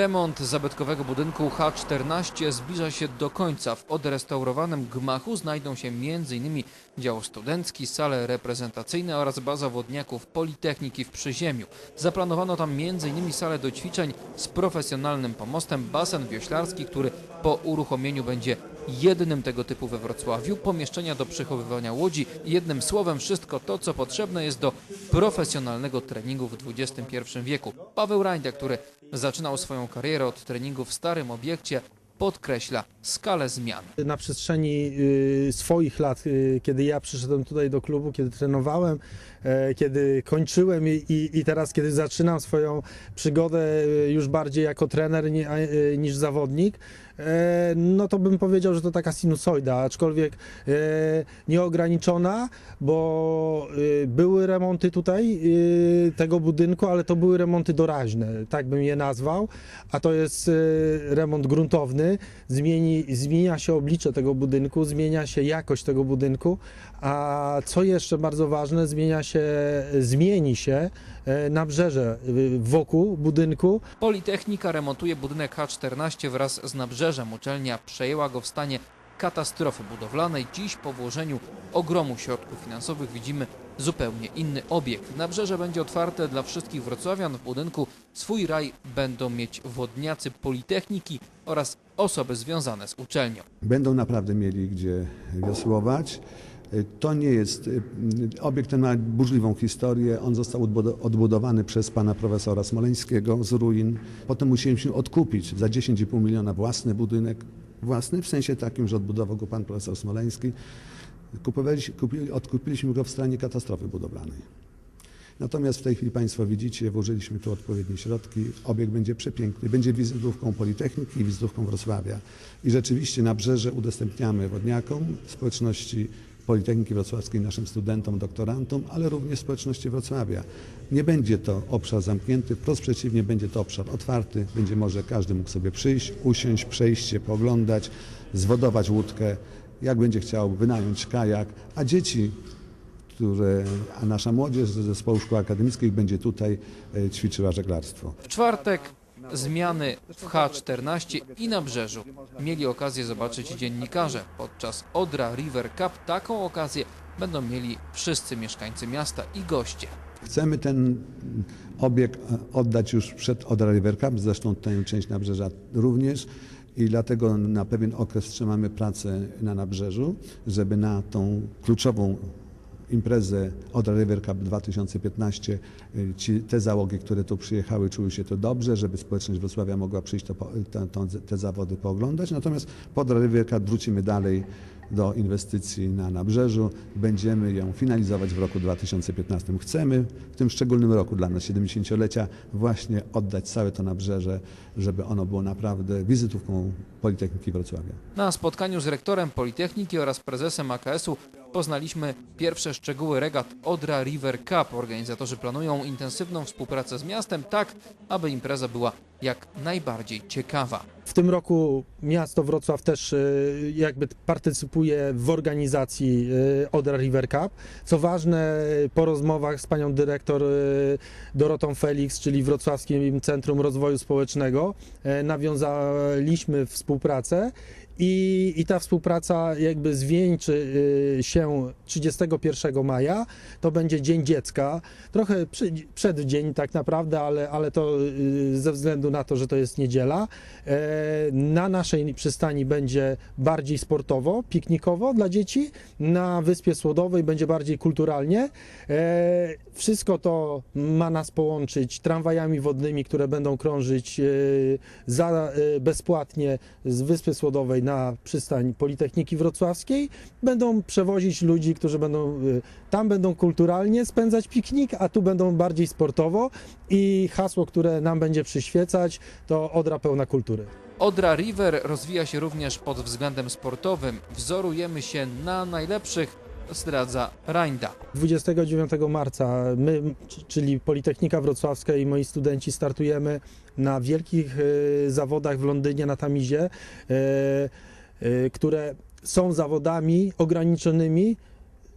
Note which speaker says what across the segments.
Speaker 1: Remont zabytkowego budynku H14 zbliża się do końca. W odrestaurowanym gmachu znajdą się m.in. dział studencki, sale reprezentacyjne oraz baza wodniaków Politechniki w Przyziemiu. Zaplanowano tam m.in. salę do ćwiczeń z profesjonalnym pomostem, basen wioślarski, który po uruchomieniu będzie jednym tego typu we Wrocławiu, pomieszczenia do przechowywania łodzi jednym słowem wszystko to, co potrzebne jest do profesjonalnego treningu w XXI wieku. Paweł Rajda, który zaczynał swoją karierę od treningu w starym obiekcie, podkreśla skalę zmian.
Speaker 2: Na przestrzeni y, swoich lat, y, kiedy ja przyszedłem tutaj do klubu, kiedy trenowałem, e, kiedy kończyłem i, i, teraz, kiedy zaczynam swoją przygodę y, już bardziej jako trener niż zawodnik, e, no to bym powiedział, że to taka sinusoida, aczkolwiek e, nieograniczona, bo były remonty tutaj tego budynku, ale to były remonty doraźne, tak bym je nazwał, a to jest remont gruntowny, zmieni, zmienia się oblicze tego budynku, zmienia się jakość tego budynku, a co jeszcze bardzo ważne, zmienia się, zmieni się e, nabrzeże y, wokół budynku,
Speaker 1: Politechnika remontuje budynek H14 wraz z nabrzeżem. Uczelnia przejęła go w stanie katastrofy budowlanej. Dziś po włożeniu ogromu środków finansowych widzimy zupełnie inny obiekt. Nabrzeże będzie otwarte dla wszystkich wrocławian. W budynku swój raj będą mieć wodniacy Politechniki oraz osoby związane z uczelnią.
Speaker 3: będą naprawdę mieli gdzie wiosłować. To nie jest, obiekt ten ma burzliwą historię. On został odbudo- odbudowany przez pana profesora Smoleńskiego z ruin. Potem musieliśmy odkupić za 10,5 miliona własny budynek. Własny w sensie takim, że odbudował go pan profesor Smoleński. Kupowaliśmy, kupili, odkupiliśmy go w stanie katastrofy budowlanej. Natomiast w tej chwili Państwo widzicie, włożyliśmy tu odpowiednie środki. Obiekt będzie przepiękny, będzie wizytówką Politechniki i wizytówką Wrocławia. I rzeczywiście nabrzeże udostępniamy wodniakom, społeczności Politechniki Wrocławskiej, naszym studentom, doktorantom, ale również społeczności Wrocławia. Nie będzie to obszar zamknięty, wprost przeciwnie, będzie to obszar otwarty, będzie może każdy mógł sobie przyjść, usiąść, przejść się, pooglądać, zwodować łódkę, jak będzie chciał, wynająć kajak, a dzieci które, a nasza młodzież z zespołu szkół akademickich będzie tutaj e, ćwiczyła żeglarstwo.
Speaker 1: W czwartek zmiany w H14 i na Brzeżu mieli okazję zobaczyć dziennikarze. Podczas Odra River Cup taką okazję będą mieli wszyscy mieszkańcy miasta i goście.
Speaker 3: Chcemy ten obiekt e, oddać już przed Odra River Cup, zresztą tę część nabrzeża również i dlatego na pewien okres wstrzymamy pracę na nabrzeżu, żeby na tą kluczową imprezę Odra River Cup 2015 y, ci, te załogi, które tu przyjechały, czuły się tu dobrze, żeby społeczność Wrocławia mogła przyjść to, te, to, te zawody pooglądać. Natomiast po Odra River Cup wrócimy dalej do inwestycji na nabrzeżu. Będziemy ją finalizować w roku 2015. Chcemy w tym szczególnym roku dla nas 70-lecia właśnie oddać całe to nabrzeże, żeby ono było naprawdę wizytówką Politechniki Wrocławia.
Speaker 1: Na spotkaniu z rektorem Politechniki oraz prezesem AKS-u poznaliśmy pierwsze szczegóły regat Odra River Cup. Organizatorzy planują intensywną współpracę z miastem, tak aby impreza była jak najbardziej ciekawa.
Speaker 2: W tym roku miasto Wrocław też y, jakby partycypuje w organizacji y, Odra River Cup. Co ważne, po rozmowach z panią dyrektor y, Dorotą Felix, czyli Wrocławskim Centrum Rozwoju Społecznego, nawiązaliśmy współpracę i, i ta współpraca jakby zwieńczy się 31 maja. To będzie Dzień Dziecka. Trochę przy, przed dzień tak naprawdę, ale, ale to ze względu na to, że to jest niedziela. E, Na naszej przystani będzie bardziej sportowo, piknikowo dla dzieci. Na Wyspie Słodowej będzie bardziej kulturalnie. E, Wszystko to ma nas połączyć tramwajami wodnymi, które będą krążyć e, za, bezpłatnie z Wyspy Słodowej na przystań Politechniki Wrocławskiej. Będą przewozić ludzi, którzy będą tam będą kulturalnie spędzać piknik, a tu będą bardziej sportowo i hasło, które nam będzie przyświecać, to Odra pełna kultury.
Speaker 1: Odra River rozwija się również pod względem sportowym. Wzorujemy się na najlepszych, zdradza Rajda.
Speaker 2: 29 marca my, czyli Politechnika Wrocławska i moi studenci startujemy na wielkich e, zawodach w Londynie na Tamizie, e, e, które są zawodami ograniczonymi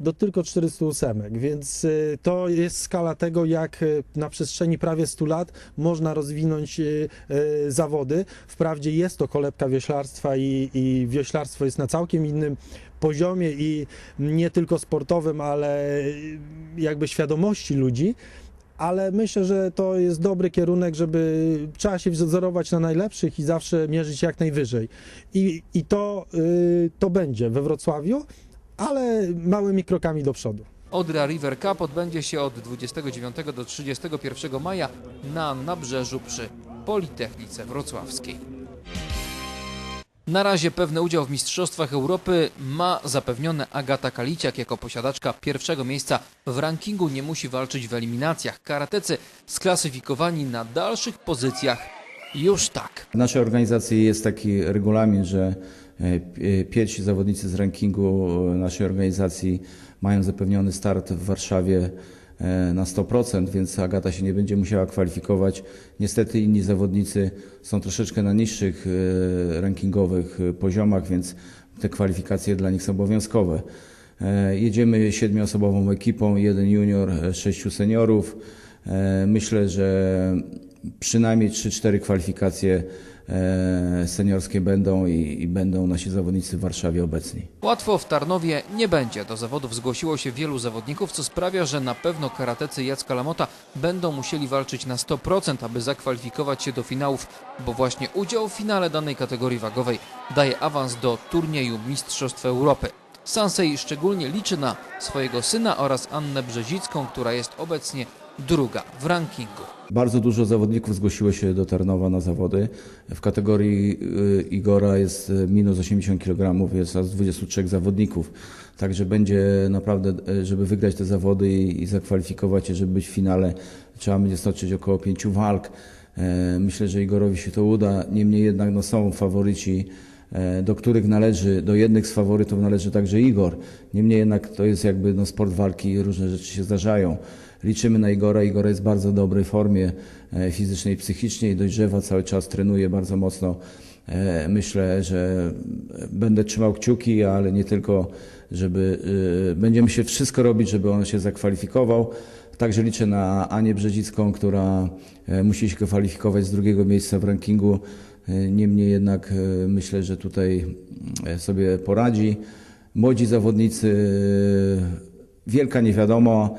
Speaker 2: do tylko 408, więc y, to jest skala tego, jak y, na przestrzeni prawie 100 lat można rozwinąć y, zawody. Wprawdzie jest to kolebka wioślarstwa i, i wioślarstwo jest na całkiem innym poziomie i nie tylko sportowym, ale jakby świadomości ludzi. Ale myślę, że to jest dobry kierunek, żeby trzeba się wzorować na najlepszych i zawsze mierzyć jak najwyżej. I, i to, y, to będzie we Wrocławiu, ale małymi krokami do przodu.
Speaker 1: Odra River Cup odbędzie się od 29 do 31 maja na Nabrzeżu przy Politechnice Wrocławskiej. Na razie pewny udział w Mistrzostwach Europy ma zapewnione Agata Kaliciak jako posiadaczka pierwszego miejsca w rankingu. Nie musi walczyć w eliminacjach. Karatecy sklasyfikowani na dalszych pozycjach już tak.
Speaker 4: W naszej organizacji jest taki regulamin, że pierwsi zawodnicy z rankingu e, naszej organizacji mają zapewniony start w Warszawie e, na 100%, więc Agata się nie będzie musiała kwalifikować. Niestety inni zawodnicy są troszeczkę na niższych e, rankingowych e, poziomach, więc te kwalifikacje dla nich są obowiązkowe. E, Jedziemy siedmioosobową ekipą, jeden junior, e, sześciu seniorów. E, Myślę, że przynajmniej 3-4 kwalifikacje e, seniorskie będą i, i będą nasi zawodnicy w Warszawie obecni.
Speaker 1: Łatwo w Tarnowie nie będzie. Do zawodów zgłosiło się wielu zawodników, co sprawia, że na pewno karatecy Jacka Lamota będą musieli walczyć na 100%, aby zakwalifikować się do finałów, bo właśnie udział w finale danej kategorii wagowej daje awans do turnieju Mistrzostw Europy. Sansei szczególnie liczy na swojego syna oraz Annę Brzezicką, która jest obecnie druga w rankingu.
Speaker 4: Bardzo dużo zawodników zgłosiło się do Tarnowa na zawody. W kategorii y, Igora jest y, minus 80 kg, jest aż 23 zawodników. Także będzie naprawdę, y, żeby wygrać te zawody i, zakwalifikować się, żeby być w finale, trzeba będzie stoczyć około pięciu walk. E, Myślę, że Igorowi się to uda. Niemniej jednak no, są faworyci, do których należy, do jednych z faworytów należy także Igor. Niemniej jednak to jest jakby no, sport walki różne rzeczy się zdarzają. Liczymy na Igora. Igor jest w bardzo dobrej formie e, fizycznej i psychicznej, dojrzewa, cały czas trenuje bardzo mocno. E, Myślę, że będę trzymał kciuki, ale nie tylko, żeby e, będziemy się wszystko robić, żeby on się zakwalifikował. Także liczę na Anię Brzezicką, która e, musi się kwalifikować z drugiego miejsca w rankingu. Niemniej jednak e, myślę, że tutaj e, sobie poradzi. Młodzi zawodnicy, e, wielka niewiadoma.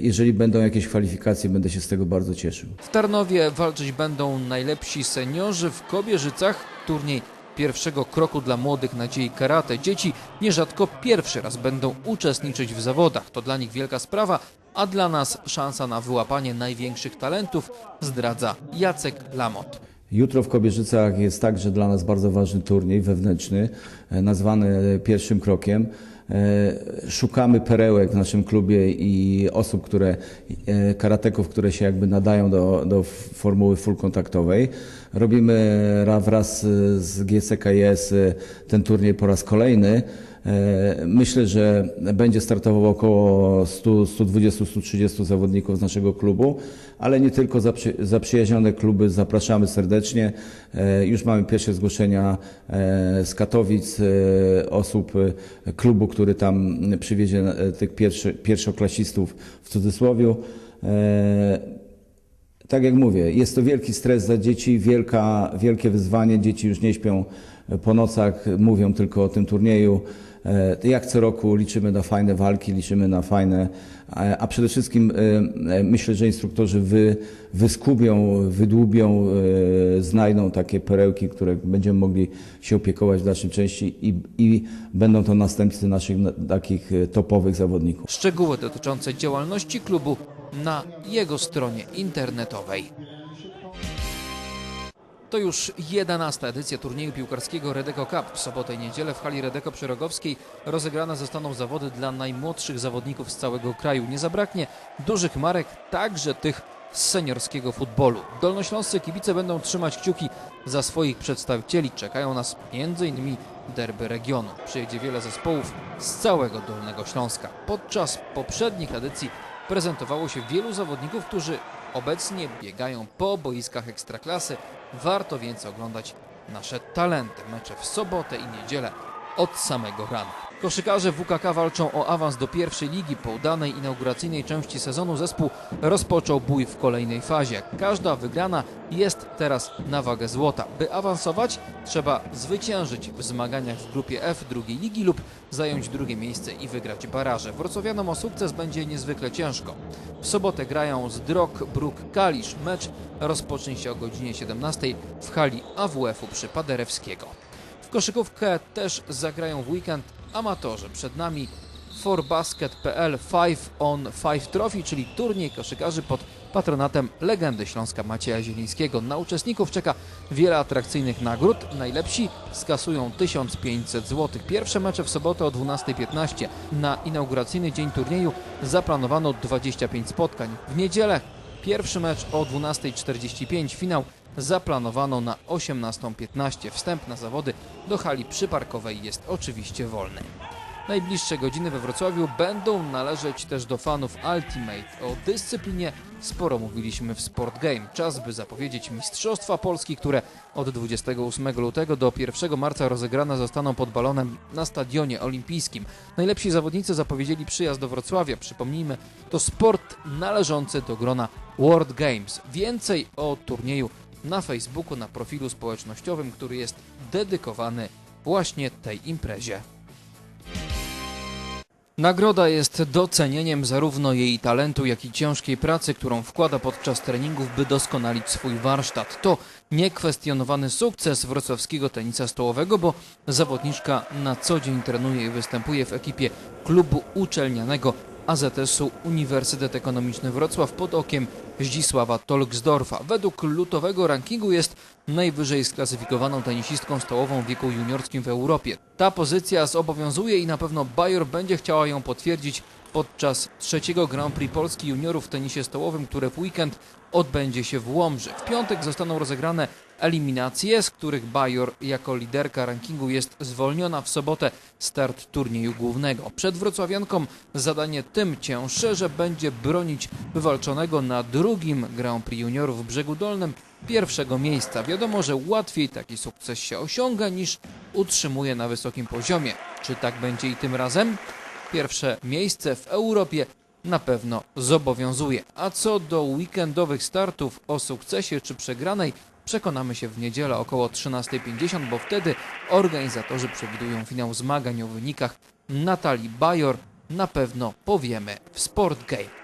Speaker 4: Jeżeli będą jakieś kwalifikacje, będę się z tego bardzo cieszył.
Speaker 1: W Tarnowie walczyć będą najlepsi seniorzy w Kobierzycach. Turniej pierwszego kroku dla młodych nadziei karate. Dzieci nierzadko pierwszy raz będą uczestniczyć w zawodach. To dla nich wielka sprawa, a dla nas szansa na wyłapanie największych talentów, zdradza Jacek Lamot.
Speaker 4: Jutro w Kobierzycach jest także dla nas bardzo ważny turniej wewnętrzny, e, nazwany pierwszym krokiem. E, Szukamy perełek w naszym klubie i osób, które, e, karateków, które się jakby nadają do, do formuły full kontaktowej. Robimy ra- wraz z GCKS ten turniej po raz kolejny. E, Myślę, że będzie startowało około 100, 120, 130 zawodników z naszego klubu, ale nie tylko zaprzy, zaprzyjaźnione kluby zapraszamy serdecznie. E, Już mamy pierwsze zgłoszenia e, z Katowic, osób klubu, który tam przywiezie tych pierwszoklasistów w cudzysłowie. Tak jak mówię, jest to wielki stres dla dzieci, wielka, wielkie wyzwanie. Dzieci już nie śpią po nocach, mówią tylko o tym turnieju. E, Jak co roku liczymy na fajne walki, liczymy na fajne, a przede wszystkim e, e, myślę, że instruktorzy wy, wyskubią, wydłubią, znajdą takie perełki, które będziemy mogli się opiekować w dalszej części i, i będą to następcy naszych na- takich topowych zawodników.
Speaker 1: Szczegóły dotyczące działalności klubu na jego stronie internetowej. To już 11. edycja turnieju piłkarskiego Redeko Cup. W sobotę i niedzielę w hali Redeko Przerogowskiej rozegrane zostaną zawody dla najmłodszych zawodników z całego kraju. Nie zabraknie dużych marek, także tych z seniorskiego futbolu. Dolnośląscy kibice będą trzymać kciuki za swoich przedstawicieli. Czekają nas m.in. derby regionu. Przyjedzie wiele zespołów z całego Dolnego Śląska. Podczas poprzednich edycji prezentowało się wielu zawodników, którzy obecnie biegają po boiskach ekstraklasy. Warto więc oglądać nasze talenty. Mecze w sobotę i niedzielę od samego rana. Koszykarze WKK walczą o awans do pierwszej ligi. Po udanej inauguracyjnej części sezonu zespół rozpoczął bój w kolejnej fazie. Każda wygrana jest teraz na wagę złota. By awansować, trzeba zwyciężyć w zmaganiach w grupie F drugiej ligi lub zająć drugie miejsce i wygrać baraże. Wrocławianom o sukces będzie niezwykle ciężko. W sobotę grają z Drog Bruk Kalisz. Mecz rozpocznie się o godzinie 17 w hali AWF-u przy Paderewskiego. W koszykówkę też zagrają w weekend amatorzy. Przed nami forbasket.pl 5 on 5 Trophy, czyli turniej koszykarzy pod patronatem legendy Śląska Macieja Zielińskiego. Na uczestników czeka wiele atrakcyjnych nagród. Najlepsi skasują 1500 zł. Pierwsze mecze w sobotę o 12.15. Na inauguracyjny dzień turnieju zaplanowano 25 spotkań. W niedzielę pierwszy mecz o 12.45. Finał zaplanowano na 18.15. Wstęp na zawody do hali przyparkowej jest oczywiście wolny. Najbliższe godziny we Wrocławiu będą należeć też do fanów Ultimate. O dyscyplinie sporo mówiliśmy w Sport Game. Czas, by zapowiedzieć Mistrzostwa Polski, które od 28 lutego do 1 marca rozegrane zostaną pod balonem na Stadionie Olimpijskim. Najlepsi zawodnicy zapowiedzieli przyjazd do Wrocławia. Przypomnijmy, to sport należący do grona World Games. Więcej o turnieju na Facebooku, na profilu społecznościowym, który jest dedykowany właśnie tej imprezie. Nagroda jest docenieniem zarówno jej talentu, jak i ciężkiej pracy, którą wkłada podczas treningów, by doskonalić swój warsztat. To niekwestionowany sukces wrocławskiego tenisa stołowego, bo zawodniczka na co dzień trenuje i występuje w ekipie klubu uczelnianego AZS-u Uniwersytet Ekonomiczny Wrocław pod okiem Zdzisława Tolksdorfa. Według lutowego rankingu jest najwyżej sklasyfikowaną tenisistką stołową w wieku juniorskim w Europie. Ta pozycja zobowiązuje i na pewno Bajor będzie chciała ją potwierdzić podczas trzeciego Grand Prix Polski juniorów w tenisie stołowym, które w weekend odbędzie się w Łomży. W piątek zostaną rozegrane eliminacje, z których Bajor jako liderka rankingu jest zwolniona w sobotę start turnieju głównego. Przed wrocławianką zadanie tym cięższe, że będzie bronić wywalczonego na drugim Grand Prix juniorów w Brzegu Dolnym pierwszego miejsca. Wiadomo, że łatwiej taki sukces się osiąga niż utrzymuje na wysokim poziomie. Czy tak będzie i tym razem? Pierwsze miejsce w Europie na pewno zobowiązuje. A co do weekendowych startów o sukcesie czy przegranej, przekonamy się w niedzielę około 13.50, bo wtedy organizatorzy przewidują finał zmagań o wynikach Natalii Bajor. Na pewno powiemy w Sport Game.